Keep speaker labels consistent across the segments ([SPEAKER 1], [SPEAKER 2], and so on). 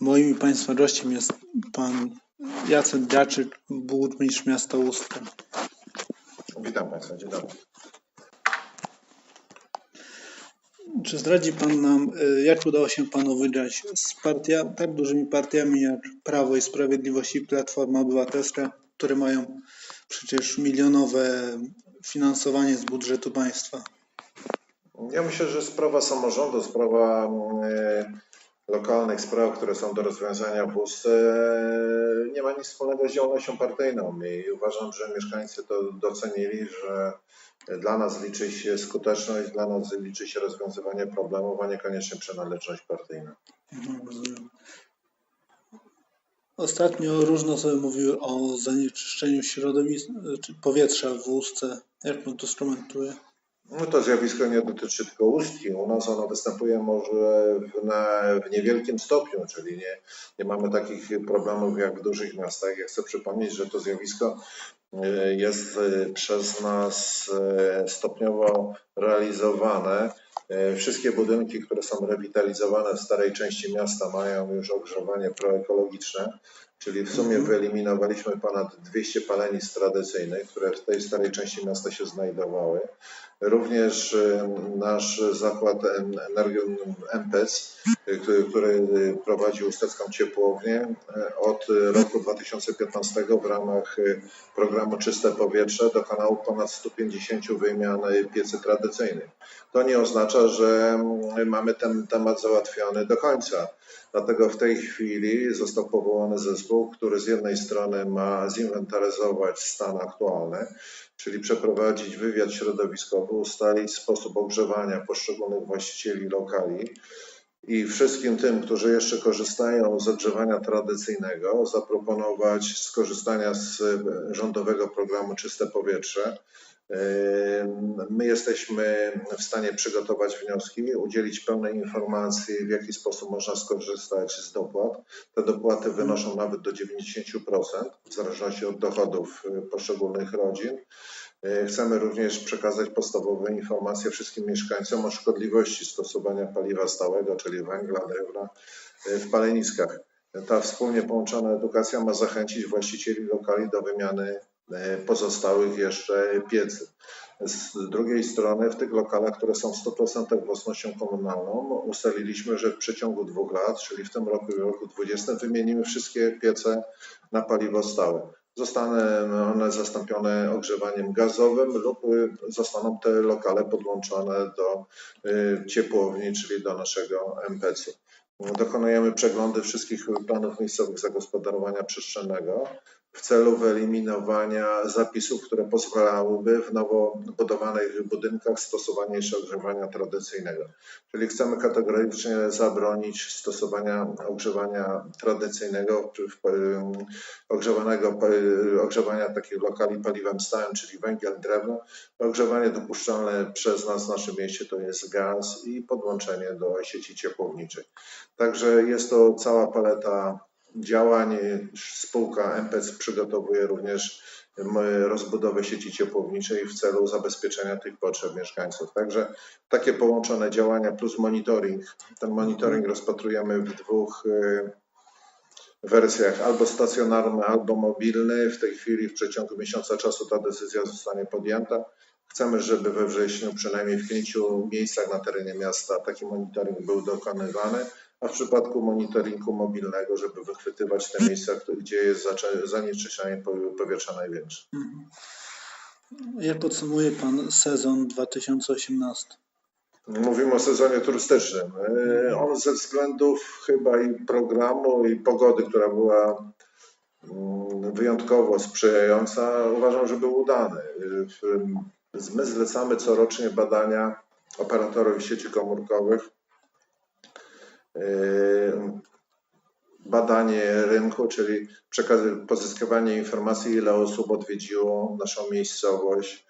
[SPEAKER 1] Moim i Państwa gościem jest Pan Jacek Gaczyk, burmistrz miasta Ustka.
[SPEAKER 2] Witam Państwa, dzień dobry.
[SPEAKER 1] Czy zdradzi Pan nam, y, jak udało się Panu wygrać z partia, tak dużymi partiami jak Prawo i Sprawiedliwość i Platforma Obywatelska, które mają przecież milionowe finansowanie z budżetu państwa?
[SPEAKER 2] Ja myślę, że sprawa samorządu, sprawa e, lokalnych spraw, które są do rozwiązania w Ustce, e, nie ma nic wspólnego z działalnością partyjną i uważam, że mieszkańcy to docenili, że dla nas liczy się skuteczność, dla nas liczy się rozwiązywanie problemów, a niekoniecznie przynależność partyjna.
[SPEAKER 1] Mhm. Ostatnio różne osoby mówiły o zanieczyszczeniu środowiska, czy powietrza w Ustce. Jak Pan to skomentuje?
[SPEAKER 2] No to zjawisko nie dotyczy tylko Ustki. U nas ono występuje może w, na, w niewielkim stopniu, czyli nie, nie mamy takich problemów jak w dużych miastach. Ja chcę przypomnieć, że to zjawisko e, jest e, przez nas e, stopniowo realizowane. Wszystkie budynki, które są rewitalizowane w starej części miasta mają już ogrzewanie proekologiczne, czyli w sumie wyeliminowaliśmy ponad 200 palenisk tradycyjnych, które w tej starej części miasta się znajdowały. Również e, nasz zakład energii MPEC, który, który prowadzi Ustecką Ciepłownię e, od roku 2015 w ramach e, programu Czyste Powietrze dokonał ponad 150 wymian piecy tradycyjnych. To nie oznacza, że mamy ten temat załatwiony do końca. Dlatego w tej chwili został powołany zespół, który z jednej strony ma zinwentaryzować stan aktualny, czyli przeprowadzić wywiad środowiskowy, ustalić sposób ogrzewania poszczególnych właścicieli lokali i wszystkim tym, którzy jeszcze korzystają z ogrzewania tradycyjnego, zaproponować skorzystania z rządowego programu Czyste Powietrze My jesteśmy w stanie przygotować wnioski, udzielić pełnej informacji, w jaki sposób można skorzystać z dopłat. Te dopłaty wynoszą nawet do 90%, w zależności od dochodów poszczególnych rodzin. Chcemy również przekazać podstawowe informacje wszystkim mieszkańcom o szkodliwości stosowania paliwa stałego, czyli węgla, drewna w paleniskach. Ta wspólnie połączona edukacja ma zachęcić właścicieli lokali do wymiany pozostałych jeszcze piecy. Z drugiej strony w tych lokalach, które są 100% własnością komunalną, ustaliliśmy, że w przeciągu dwóch lat, czyli w tym roku i roku 2020 wymienimy wszystkie piece na paliwo stałe. Zostaną one zastąpione ogrzewaniem gazowym lub zostaną te lokale podłączone do e, ciepłowni, czyli do naszego MPC-u. Dokonujemy przeglądy wszystkich planów miejscowych zagospodarowania przestrzennego w celu wyeliminowania zapisów, które pozwalałyby w nowo budowanych budynkach stosowanie jeszcze ogrzewania tradycyjnego. Czyli chcemy kategorycznie zabronić stosowania ogrzewania tradycyjnego, ogrzewanego, ogrzewania takich lokali paliwem stałym, czyli węgiel, drewno. Ogrzewanie dopuszczalne przez nas w naszym mieście to jest gaz i podłączenie do sieci ciepłowniczej. Także jest to cała paleta działań. Spółka MPC przygotowuje również rozbudowę sieci ciepłowniczej w celu zabezpieczenia tych potrzeb mieszkańców. Także takie połączone działania plus monitoring. Ten monitoring rozpatrujemy w dwóch y, wersjach, albo stacjonarny, albo mobilny. W tej chwili w przeciągu miesiąca czasu ta decyzja zostanie podjęta. Chcemy, żeby we wrześniu przynajmniej w pięciu miejscach na terenie miasta taki monitoring był dokonywany a w przypadku monitoringu mobilnego, żeby wychwytywać te miejsca, gdzie jest zanieczyszczenie powietrza największe. Mhm.
[SPEAKER 1] Jak podsumuje Pan sezon 2018?
[SPEAKER 2] Mówimy o sezonie turystycznym. E, on ze względów chyba i programu, i pogody, która była mm, wyjątkowo sprzyjająca, uważam, że był udany. My zlecamy corocznie badania operatorów sieci komórkowych badanie rynku, czyli pozyskiwanie informacji, ile osób odwiedziło naszą miejscowość.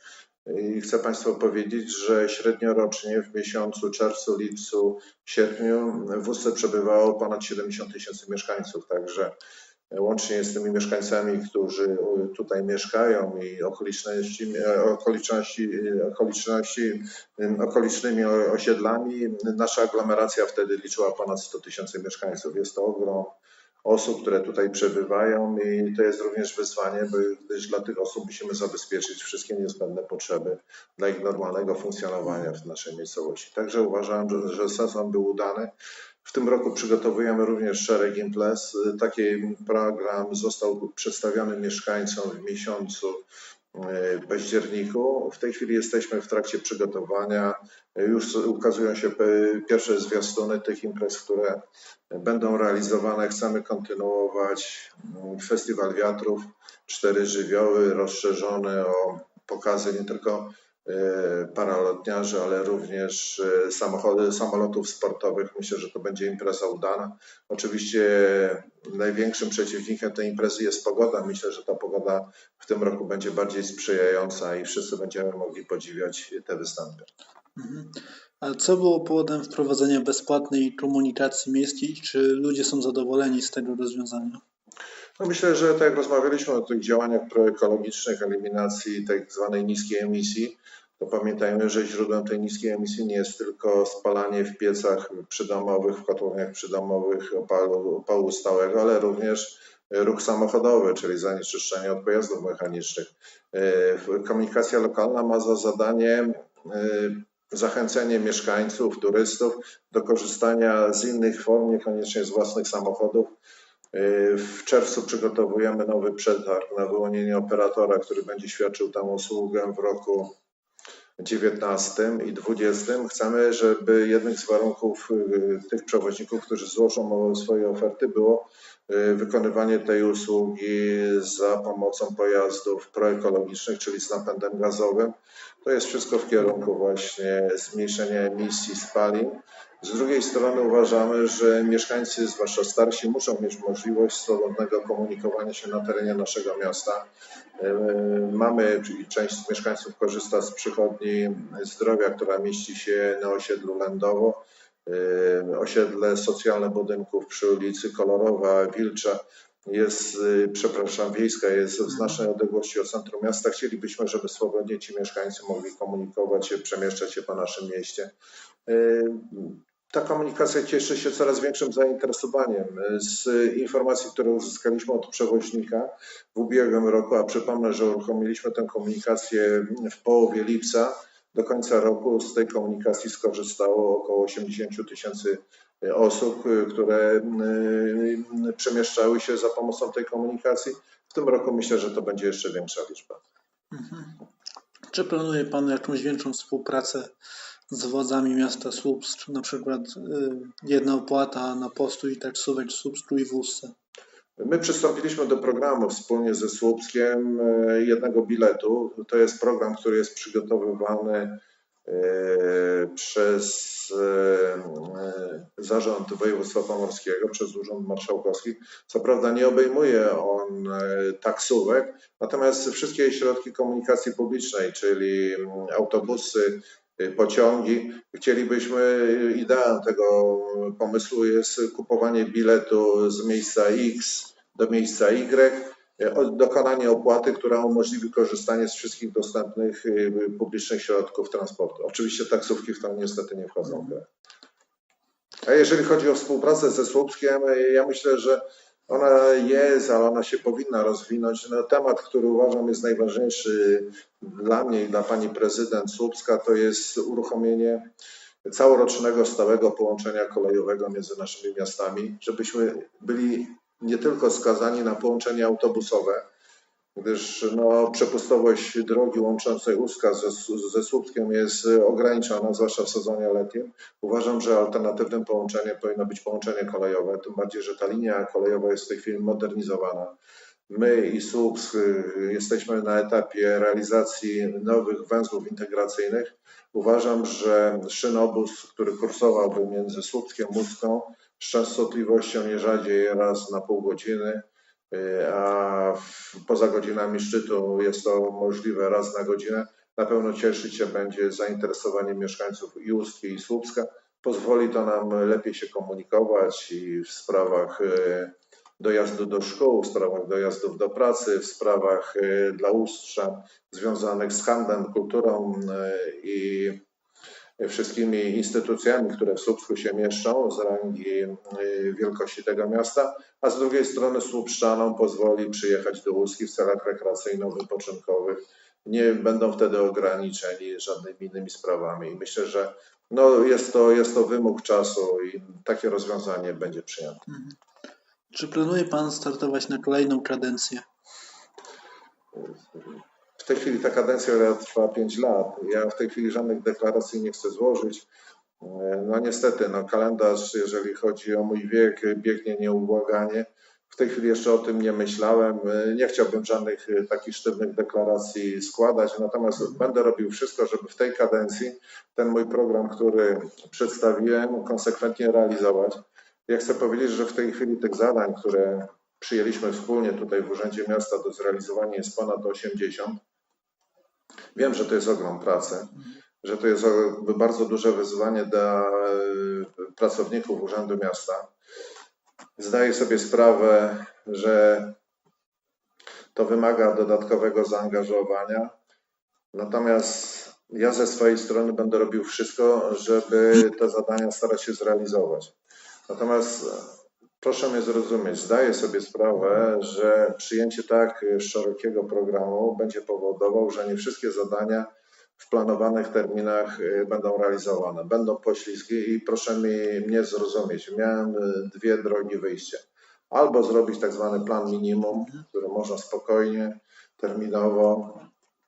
[SPEAKER 2] I chcę Państwu powiedzieć, że średniorocznie w miesiącu czerwcu, lipcu, sierpniu w Ustce przebywało ponad 70 tysięcy mieszkańców, także łącznie z tymi mieszkańcami, którzy tutaj mieszkają i okoliczności, okoliczności, okoliczności, okolicznymi osiedlami, nasza aglomeracja wtedy liczyła ponad 100 tysięcy mieszkańców. Jest to ogrom osób, które tutaj przebywają i to jest również wyzwanie, gdyż dla tych osób musimy zabezpieczyć wszystkie niezbędne potrzeby dla ich normalnego funkcjonowania w naszej miejscowości. Także uważam, że, że sezon był udany. W tym roku przygotowujemy również szereg imprez. Taki program został przedstawiony mieszkańcom w miesiącu e, październiku. W tej chwili jesteśmy w trakcie przygotowania. Już ukazują się pierwsze zwiastuny tych imprez, które będą realizowane. Chcemy kontynuować Festiwal Wiatrów, cztery żywioły rozszerzony o pokazy nie tylko paralotniarzy, ale również e, samochody, samolotów sportowych. Myślę, że to będzie impreza udana. Oczywiście największym przeciwnikiem tej imprezy jest pogoda. Myślę, że ta pogoda w tym roku będzie bardziej sprzyjająca i wszyscy będziemy mogli podziwiać te występy.
[SPEAKER 1] Mhm. A co było powodem wprowadzenia bezpłatnej komunikacji miejskiej? Czy ludzie są zadowoleni z tego rozwiązania?
[SPEAKER 2] No myślę, że tak jak rozmawialiśmy o tych działaniach proekologicznych, eliminacji tak zwanej niskiej emisji, to pamiętajmy, że źródłem tej niskiej emisji nie jest tylko spalanie w piecach przydomowych, w kotłowniach przydomowych opalu, opału stałego, ale również ruch samochodowy, czyli zanieczyszczenie od pojazdów mechanicznych. Komunikacja lokalna ma za zadanie e, zachęcenie mieszkańców, turystów do korzystania z innych form, niekoniecznie z własnych samochodów. E, w czerwcu przygotowujemy nowy przetarg na wyłonienie operatora, który będzie świadczył tę usługę w roku 19 i 20 chcemy, żeby jednym z warunków y, tych przewoźników, którzy złożą swoje oferty, było y, wykonywanie tej usługi za pomocą pojazdów proekologicznych, czyli z napędem gazowym. To jest wszystko w kierunku właśnie zmniejszenia emisji spalin. Z drugiej strony uważamy, że mieszkańcy, zwłaszcza starsi, muszą mieć możliwość swobodnego komunikowania się na terenie naszego miasta. Mamy, czyli część mieszkańców korzysta z przychodni zdrowia, która mieści się na osiedlu Lędowo. Osiedle socjalne budynków przy ulicy Kolorowa, Wilcza jest, przepraszam, wiejska, jest w znacznej odległości od centrum miasta. Chcielibyśmy, żeby swobodnie ci mieszkańcy mogli komunikować się, przemieszczać się po naszym mieście ta komunikacja cieszy się coraz większym zainteresowaniem. Z informacji, które uzyskaliśmy od przewoźnika w ubiegłym roku, a przypomnę, że uruchomiliśmy tę komunikację w połowie lipca, do końca roku z tej komunikacji skorzystało około 80 tysięcy osób, które y, przemieszczały się za pomocą tej komunikacji. W tym roku myślę, że to będzie jeszcze większa liczba.
[SPEAKER 1] Mhm. Czy planuje Pan jakąś większą współpracę z władzami miasta Słupsk, na przykład y, jedna opłata na postój taksówek w Słupsku i w Łusce.
[SPEAKER 2] My przystąpiliśmy do programu wspólnie ze Słupskiem y, jednego biletu. To jest program, który jest przygotowywany y, przez Zarząd Województwa Pomorskiego, przez Urząd Marszałkowski. Co prawda nie obejmuje on taksówek, natomiast wszystkie środki komunikacji publicznej, czyli autobusy, pociągi. Chcielibyśmy, ideą tego pomysłu jest kupowanie biletu z miejsca X do miejsca y, dokonanie opłaty, która umożliwi korzystanie z wszystkich dostępnych publicznych środków transportu. Oczywiście taksówki w to niestety nie wchodzą w grę. A jeżeli chodzi o współpracę ze Słupskiem, ja myślę, że ona jest, ale ona się powinna rozwinąć. No, temat, który uważam jest najważniejszy dla mnie i dla pani prezydent Słupska, to jest uruchomienie całorocznego stałego połączenia kolejowego między naszymi miastami, żebyśmy byli nie tylko skazani na połączenie autobusowe, gdyż no, przepustowość drogi łączącej Łuska ze, ze Słupskiem jest ograniczona, zwłaszcza w sezonie letnim. Uważam, że alternatywnym połączeniem powinno być połączenie kolejowe, tym bardziej, że ta linia kolejowa jest w tej chwili modernizowana. My i Słupsk y, jesteśmy na etapie realizacji nowych węzłów integracyjnych. Uważam, że szynobus, który kursowałby między Słupskiem a Łódzką z częstotliwością nie rzadziej raz na pół godziny, Y, a poza godzinami szczytu jest to możliwe raz na godzinę. Na pewno cieszyć się będzie zainteresowanie mieszkańców i Ustki i Słupska. Pozwoli to nam lepiej się komunikować i w sprawach y, dojazdu do szkół, w sprawach dojazdów do pracy, w sprawach y, dla ustrza związanych z handlem, kulturą i wszystkimi instytucjami, które w Słupsku się mieszczą z rangi y, wielkości tego miasta, a z drugiej strony Słupszczanom pozwoli przyjechać do Łuski w celach rekreacyjno-wypoczynkowych. Nie będą wtedy ograniczeni żadnymi innymi sprawami. I myślę, że no jest, to, jest to wymóg czasu i takie rozwiązanie będzie przyjęte.
[SPEAKER 1] Czy planuje Pan startować na kolejną kadencję?
[SPEAKER 2] Tej chwili ta kadencja trwa 5 lat. Ja w tej chwili żadnych deklaracji nie chcę złożyć. No niestety, no kalendarz, jeżeli chodzi o mój wiek, biegnie nieubłaganie. W tej chwili jeszcze o tym nie myślałem. Nie chciałbym żadnych takich sztywnych deklaracji składać, natomiast będę robił wszystko, żeby w tej kadencji ten mój program, który przedstawiłem, konsekwentnie realizować. Ja chcę powiedzieć, że w tej chwili tych zadań, które przyjęliśmy wspólnie tutaj w Urzędzie Miasta do zrealizowania jest ponad 80. Wiem, że to jest ogrom pracy, że to jest bardzo duże wyzwanie dla e, pracowników Urzędu Miasta. Zdaję sobie sprawę, że to wymaga dodatkowego zaangażowania. Natomiast ja ze swojej strony będę robił wszystko, żeby te zadania starać się zrealizować. Natomiast proszę mnie zrozumieć, zdaję sobie sprawę, że przyjęcie tak szerokiego programu będzie powodował, że nie wszystkie zadania w planowanych terminach y, będą realizowane. Będą poślizgi i proszę mi, mnie zrozumieć. Miałem y, dwie drogi wyjścia. Albo zrobić tak zwany plan minimum, który można spokojnie, terminowo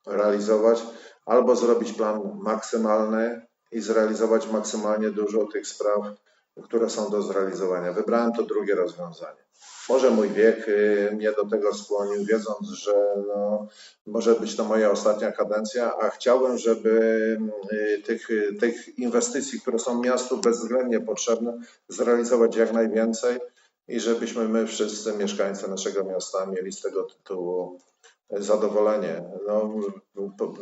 [SPEAKER 2] realizować, albo zrobić plan maksymalny i zrealizować maksymalnie dużo tych spraw, które są do zrealizowania. Wybrałem to drugie rozwiązanie. Może mój wiek y, mnie do tego skłonił, wiedząc, że no, może być to moja ostatnia kadencja, a chciałbym, żeby y, tych, tych inwestycji, które są miastu bezwzględnie potrzebne, zrealizować jak najwięcej i żebyśmy my wszyscy mieszkańcy naszego miasta mieli z tego tytułu zadowolenie. No,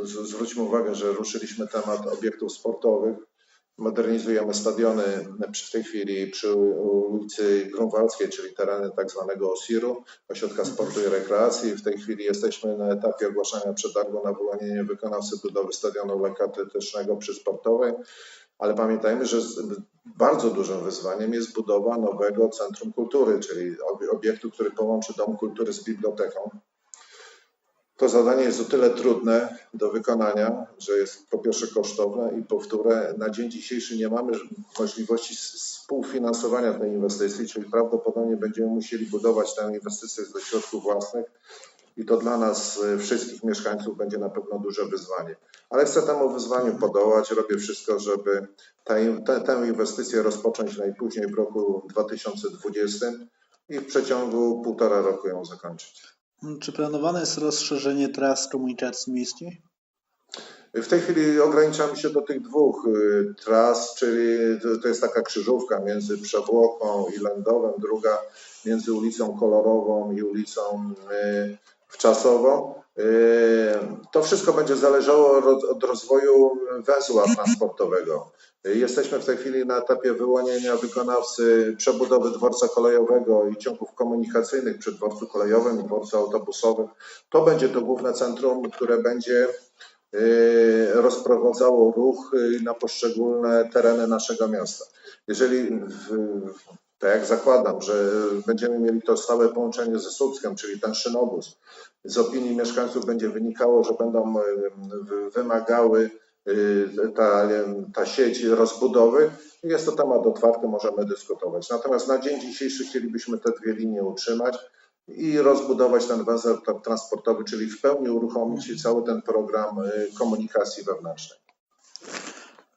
[SPEAKER 2] zwróćmy uwagę, że ruszyliśmy temat obiektów sportowych Modernizujemy stadiony w tej chwili przy ulicy Grunwaldzkiej, czyli tereny tak zwanego OSIR-u, Ośrodka Sportu i Rekreacji. W tej chwili jesteśmy na etapie ogłaszania przetargu na wyłonienie wykonawcy budowy stadionu lekkoatletycznego przy Sportowej, ale pamiętajmy, że bardzo dużym wyzwaniem jest budowa nowego Centrum Kultury, czyli obiektu, który połączy Dom Kultury z biblioteką. To zadanie jest o tyle trudne do wykonania, że jest po pierwsze kosztowne i po wtóre na dzień dzisiejszy nie mamy możliwości współfinansowania tej inwestycji, czyli prawdopodobnie będziemy musieli budować tę inwestycję ze środków własnych i to dla nas e, wszystkich mieszkańców będzie na pewno duże wyzwanie. Ale chcę temu wyzwaniu podołać, robię wszystko, żeby tę, tę inwestycję rozpocząć najpóźniej w roku 2020 i w przeciągu półtora roku ją zakończyć.
[SPEAKER 1] Czy planowane jest rozszerzenie tras komunikacji miejskiej?
[SPEAKER 2] W tej chwili ograniczamy się do tych dwóch y, tras, czyli to jest taka krzyżówka między Przewłoką i Lędowem, druga między ulicą Kolorową i ulicą y, Wczasową. Y, to wszystko będzie zależało od rozwoju węzła transportowego. Jesteśmy w tej chwili na etapie wyłonienia wykonawcy przebudowy dworca kolejowego i ciągów komunikacyjnych przy dworcu kolejowym i dworcu autobusowym. To będzie to główne centrum, które będzie y, rozprowadzało ruch y, na poszczególne tereny naszego miasta. Jeżeli tak jak zakładam, że będziemy mieli to stałe połączenie ze Słupskiem, czyli ten szynobus, z opinii mieszkańców będzie wynikało, że będą wymagały Y, ta, ta sieć rozbudowy. Jest to temat otwarty, możemy dyskutować. Natomiast na dzień dzisiejszy chcielibyśmy te dwie linie utrzymać i rozbudować ten węzeł transportowy, czyli w pełni uruchomić cały ten program y, komunikacji wewnętrznej.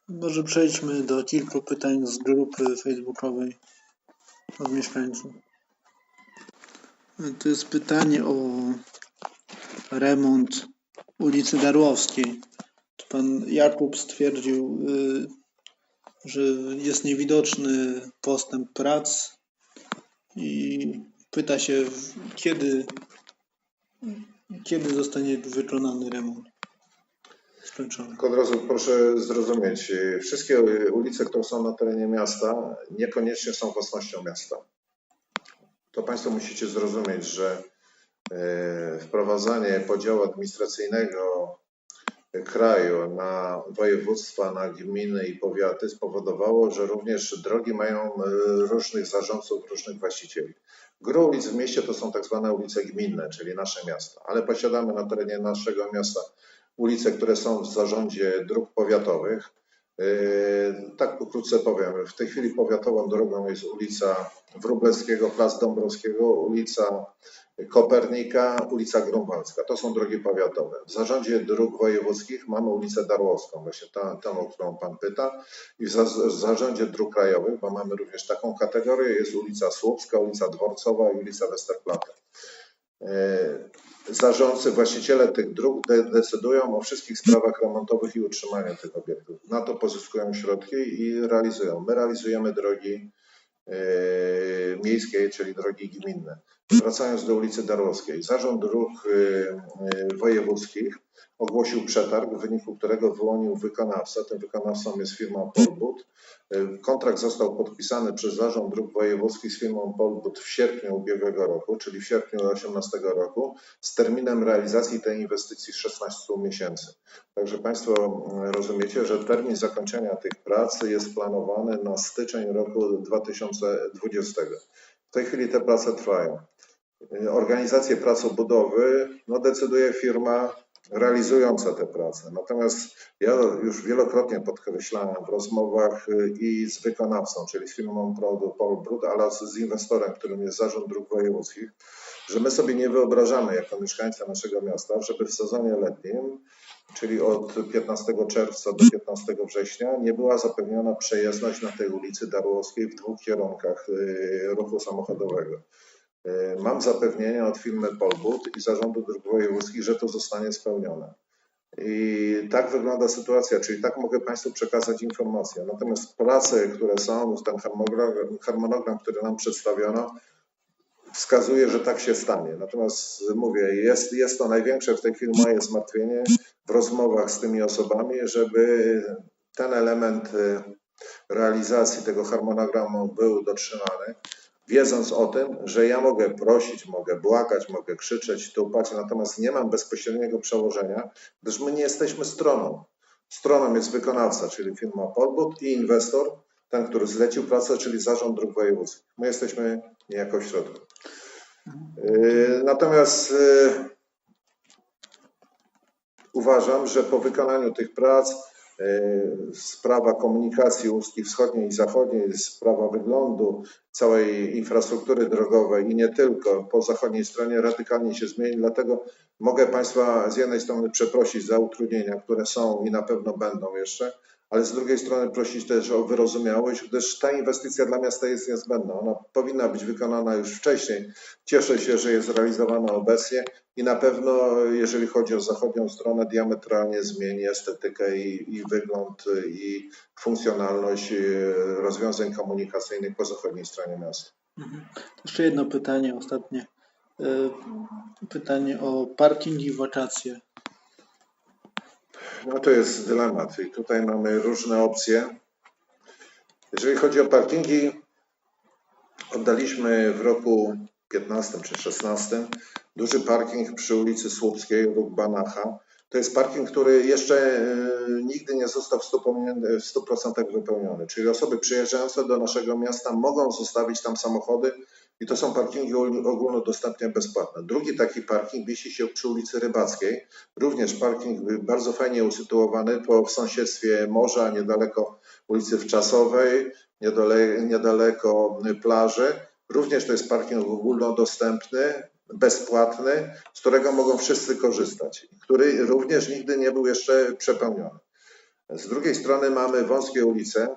[SPEAKER 1] Może przejdźmy do kilku pytań z grupy facebookowej od mieszkańców. To jest pytanie o remont ulicy Darłowskiej. Pan Jakub stwierdził, y, że jest niewidoczny postęp prac i pyta się, kiedy, kiedy zostanie wykonany remont skończony.
[SPEAKER 2] Od razu proszę zrozumieć, wszystkie ulice, które są na terenie miasta, niekoniecznie są własnością miasta. to Państwo musicie zrozumieć, że e, wprowadzanie podziału administracyjnego kraju na województwa, na gminy i powiaty spowodowało, że również drogi mają różnych zarządców, różnych właścicieli. Gro ulic w mieście to są tak zwane ulice gminne, czyli nasze miasta, ale posiadamy na terenie naszego miasta ulice, które są w zarządzie dróg powiatowych. Yy, Tak pokrótce powiem, w tej chwili powiatową drogą jest ulica Wróblewskiego, Plac Dąbrowskiego, ulica Kopernika, ulica Grunwaldzka. To są drogi powiatowe. W zarządzie dróg wojewódzkich mamy ulicę Darłowską, właśnie ta, tą, o którą Pan pyta. I w za- w zarządzie dróg krajowych, bo mamy również taką kategorię, jest ulica Słupska, ulica Dworcowa i ulica Westerplatte. Zarządcy, właściciele tych dróg de- decydują o wszystkich sprawach remontowych i utrzymania tych obiektów. Na to pozyskują środki i realizują. My realizujemy drogi e, miejskie, czyli drogi gminne. Wracając do ulicy Darłowskiej. Zarząd Dróg e, e, Wojewódzkich ogłosił przetarg, w wyniku którego wyłonił wykonawcę. Tym wykonawcą jest firma Polbud. Kontrakt został podpisany przez Zarząd Dróg Wojewódzkich z firmą Polbud w sierpniu ubiegłego roku, czyli w sierpniu 2018 roku, z terminem realizacji tej inwestycji 16 miesięcy. Także Państwo mm, rozumiecie, że termin zakończenia tych prac jest planowany na styczeń roku 2020. W tej chwili te prace trwają. Organizację prac budowy no, decyduje firma realizująca te prace. Natomiast ja już wielokrotnie podkreślałem w rozmowach y, i z wykonawcą, czyli z firmą Paul- Paul Brud, ale z inwestorem, którym jest Zarząd Dróg Wojewódzkich, że my sobie nie wyobrażamy jako mieszkańcy naszego miasta, żeby w sezonie letnim, czyli od 15 czerwca do 15 września, nie była zapewniona przejezdność na tej ulicy Darłowskiej w dwóch kierunkach y, ruchu samochodowego. Y, Mam zapewnienia od firmy Polbud i Zarządu Dróg Wojewódzkich, że to zostanie spełnione. I tak wygląda sytuacja, czyli tak mogę Państwu przekazać informację. Natomiast prace, które są, ten harmonogram, harmonogram który nam przedstawiono, wskazuje, że tak się stanie. Natomiast mówię, jest, jest to największe w tej chwili moje zmartwienie w rozmowach z tymi osobami, żeby ten element y, realizacji tego harmonogramu był dotrzymany, wiedząc o tym, że ja mogę prosić, mogę błagać, mogę krzyczeć, tupać, natomiast nie mam bezpośredniego przełożenia, gdyż my nie jesteśmy stroną. Stroną jest wykonawca, czyli firma Polbud i inwestor, ten, który zlecił pracę, czyli Zarząd Dróg Wojewódzkich. My jesteśmy niejako w środku. Yy, Natomiast yy, uważam, że po wykonaniu tych prac sprawa komunikacji ustki wschodniej i zachodniej, sprawa wyglądu całej infrastruktury drogowej i nie tylko po zachodniej stronie radykalnie się zmieni. Dlatego mogę Państwa z jednej strony przeprosić za utrudnienia, które są i na pewno będą jeszcze, ale z drugiej strony prosić też o wyrozumiałość, gdyż ta inwestycja dla miasta jest niezbędna. Ona powinna być wykonana już wcześniej. Cieszę się, że jest realizowana obecnie i na pewno, jeżeli chodzi o zachodnią stronę, diametralnie zmieni estetykę i, i wygląd, i funkcjonalność y, rozwiązań komunikacyjnych po zachodniej stronie miasta.
[SPEAKER 1] Mhm. Jeszcze jedno pytanie, ostatnie. Y, Pytanie o parking i wakacje.
[SPEAKER 2] No to jest dylemat i tutaj mamy różne opcje. Jeżeli chodzi o parkingi, oddaliśmy w roku 15 czy 16 duży parking przy ulicy Słupskiej, ruch Banacha. To jest parking, który jeszcze e, nigdy nie został w 100%, w 100% wypełniony. Czyli osoby przyjeżdżające do naszego miasta mogą zostawić tam samochody i to są parkingi ogól- ogólnodostępnie bezpłatne. Drugi taki parking wisi się przy ulicy Rybackiej. Również parking bardzo fajnie usytuowany po, w sąsiedztwie morza, niedaleko ulicy Wczasowej, niedale, niedaleko plaży. Również to jest parking ogólnodostępny, bezpłatny, z którego mogą wszyscy korzystać, który również nigdy nie był jeszcze przepełniony. Z drugiej strony mamy wąskie ulice,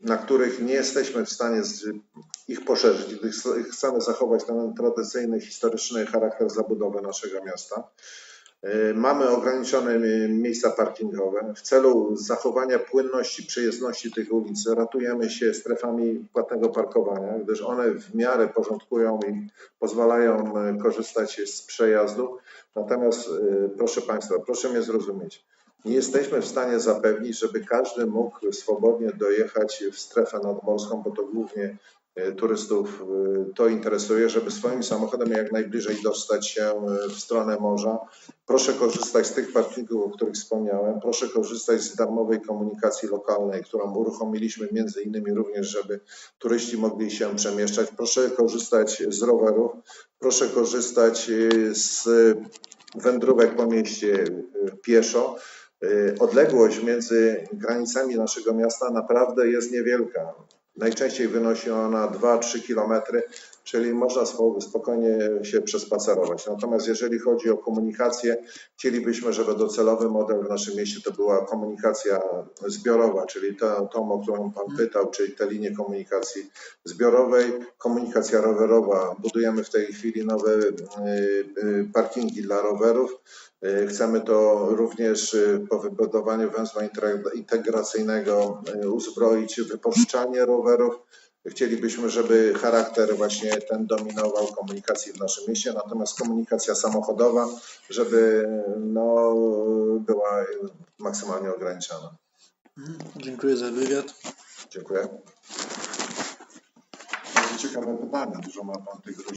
[SPEAKER 2] na których nie jesteśmy w stanie ich poszerzyć, gdyż chcemy zachować ten tradycyjny, historyczny charakter zabudowy naszego miasta. Y, Mamy ograniczone miejsca parkingowe. W celu zachowania płynności, przejezdności tych ulic ratujemy się strefami płatnego parkowania, gdyż one w miarę porządkują i pozwalają y, korzystać z przejazdu. Natomiast y, proszę Państwa, proszę mnie zrozumieć. Nie jesteśmy w stanie zapewnić, żeby każdy mógł swobodnie dojechać w strefę nadmorską, bo to głównie e, turystów e, to interesuje, żeby swoim samochodem jak najbliżej dostać się e, w stronę morza. Proszę korzystać z tych parkingów, o których wspomniałem. Proszę korzystać z darmowej komunikacji lokalnej, którą uruchomiliśmy między innymi również, żeby turyści mogli się przemieszczać. Proszę korzystać z rowerów. Proszę korzystać z wędrówek po mieście pieszo. E, Odległość między granicami naszego miasta naprawdę jest niewielka. Najczęściej wynosi ona 2-3 kilometry, czyli można spo- spokojnie się przespacerować. Natomiast jeżeli chodzi o komunikację, chcielibyśmy, żeby docelowy model w naszym mieście to była komunikacja zbiorowa, czyli tą, tą o którą Pan pytał, czyli te linie komunikacji zbiorowej, komunikacja rowerowa. Budujemy w tej chwili nowe y, y, parkingi dla rowerów. Y, Chcemy to również y, po wybudowaniu węzła integracyjnego y, uzbroić w wypożyczalnie rowerów. Chcielibyśmy, żeby charakter właśnie ten dominował komunikacji w naszym mieście, natomiast komunikacja samochodowa, żeby no, była maksymalnie ograniczona.
[SPEAKER 1] Mhm. Dziękuję za wywiad.
[SPEAKER 2] Dziękuję.
[SPEAKER 3] Bardzo ciekawe pytania. Dużo ma Pan tych